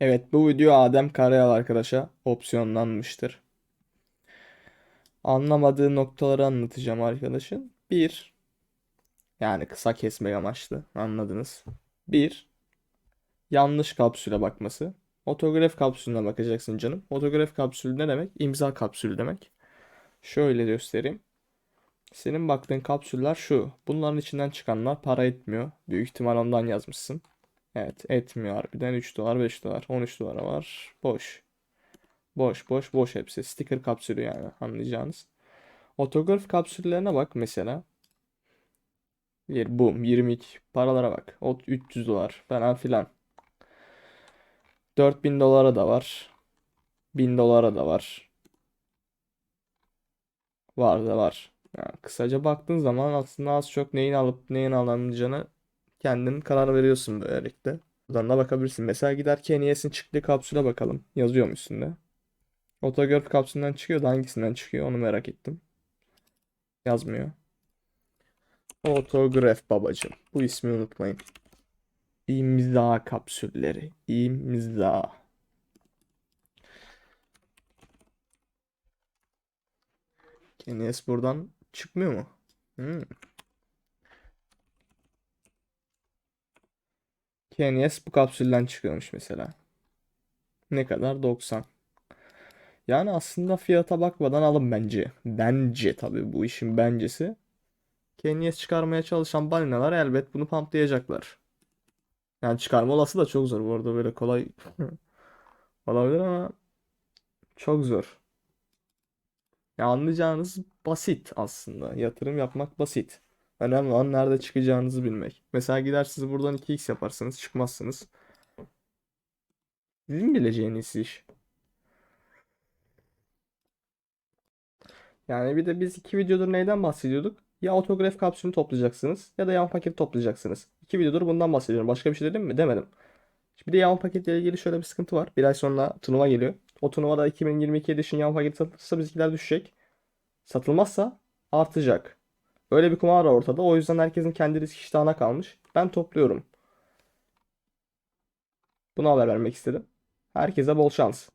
Evet bu video Adem Karayel arkadaşa opsiyonlanmıştır. Anlamadığı noktaları anlatacağım arkadaşın. Bir, yani kısa kesmek amaçlı anladınız. Bir, yanlış kapsüle bakması. Otograf kapsülüne bakacaksın canım. Otograf kapsülü ne demek? İmza kapsülü demek. Şöyle göstereyim. Senin baktığın kapsüller şu. Bunların içinden çıkanlar para etmiyor. Büyük ihtimal ondan yazmışsın. Evet etmiyor harbiden 3 dolar 5 dolar 13 dolar var. Boş. Boş boş boş hepsi. Sticker kapsülü yani anlayacağınız. Otograf kapsüllerine bak mesela. Bir boom 22 paralara bak. O 300 dolar falan filan. 4000 dolara da var. 1000 dolara da var. Var da var. Yani kısaca baktığın zaman aslında az çok neyin alıp neyin alamayacağını kendin karar veriyorsun böylelikle. Buradan da bakabilirsin. Mesela gider Kenyes'in çıktığı kapsüle bakalım. Yazıyor üstünde? Otograf kapsülünden çıkıyor da hangisinden çıkıyor onu merak ettim. Yazmıyor. Otograf babacım. Bu ismi unutmayın. İmza kapsülleri. İmza. Kenyes buradan çıkmıyor mu? Hmm. Kenyes bu kapsülden çıkıyormuş mesela. Ne kadar? 90. Yani aslında fiyata bakmadan alın bence. Bence tabii bu işin bencesi. Kenyes çıkarmaya çalışan balinalar elbet bunu pamplayacaklar. Yani çıkarma olası da çok zor bu arada böyle kolay olabilir ama çok zor. Ya anlayacağınız basit aslında. Yatırım yapmak basit. Önemli olan nerede çıkacağınızı bilmek. Mesela gidersiniz buradan 2x yaparsınız çıkmazsınız. Sizin bileceğiniz iş. Yani bir de biz iki videodur neyden bahsediyorduk? Ya otograf kapsülünü toplayacaksınız ya da yan paketi toplayacaksınız. İki videodur bundan bahsediyorum. Başka bir şey dedim mi? Demedim. Bir de yan paketle ilgili şöyle bir sıkıntı var. Bir ay sonra turnuva geliyor. O turnuvada 2022 Edition yan paketi satılırsa bizimkiler düşecek. Satılmazsa artacak. Böyle bir kumar var ortada. O yüzden herkesin kendi risk iştahına kalmış. Ben topluyorum. Bunu haber vermek istedim. Herkese bol şans.